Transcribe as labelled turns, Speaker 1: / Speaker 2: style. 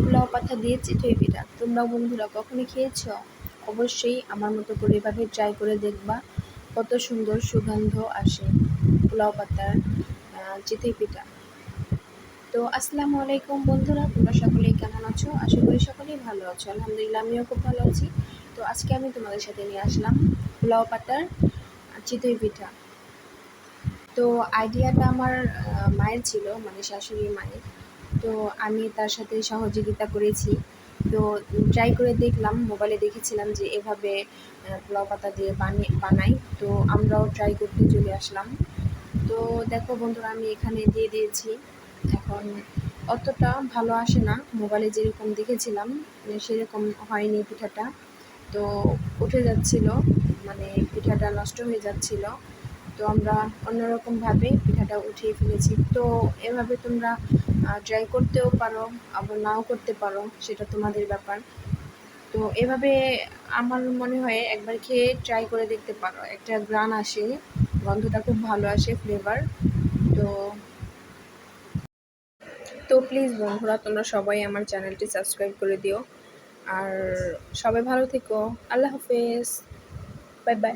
Speaker 1: পোলাও পাতা দিয়ে চিতই পিঠা তোমরা বন্ধুরা কখনো খেয়েছ? অবশ্যই আমার মতো করে এভাবে ট্রাই করে দেখবা কত সুন্দর সুগন্ধ আসে পোলাও পাতার চিতই পিঠা তো আসসালামু আলাইকুম বন্ধুরা, তোমরা সকলেই কেমন আছো? আশা করি সকলেই ভালো আছো। আলহামদুলিল্লাহ, আমিও খুব ভালো আছি। তো আজকে আমি তোমাদের সাথে নিয়ে আসলাম পোলাও পাতার চিতই পিঠা তো আইডিয়াটা আমার মায়ের ছিল মানে শাশুড়ি মায়ের। তো আমি তার সাথে সহযোগিতা করেছি। তো ট্রাই করে দেখলাম মোবাইলে দেখেছিলাম যে এভাবে পোলাও পাতা দিয়ে বানিয়ে বানাই। তো আমরাও ট্রাই করতে চলে আসলাম। তো দেখো বন্ধুরা, আমি এখানে দিয়ে দিয়েছি। এখন অতটা ভালো আসে না। মোবাইলে যেরকম দেখেছিলাম সেরকম হয়নি পিঠাটা। তো উঠে যাচ্ছিল মানে পিঠাটা নষ্ট হয়ে যাচ্ছিল। তো আমরা অন্যরকমভাবে পিঠাটা উঠিয়ে ফেলেছি। তো এভাবে তোমরা ট্রাই করতেও পারো, আবার নাও করতে পারো, সেটা তোমাদের ব্যাপার। তো এভাবে আমার মনে হয় একবার খেয়ে ট্রাই করে দেখতে পারো। একটা গ্রান আসে, গন্ধটা খুব ভালো আসে ফ্লেভার তো তো প্লিজ বন্ধুরা, তোমরা সবাই আমার চ্যানেলটি সাবস্ক্রাইব করে দিও। আর সবাই ভালো থেকো। আল্লাহ হাফেজ। Bye bye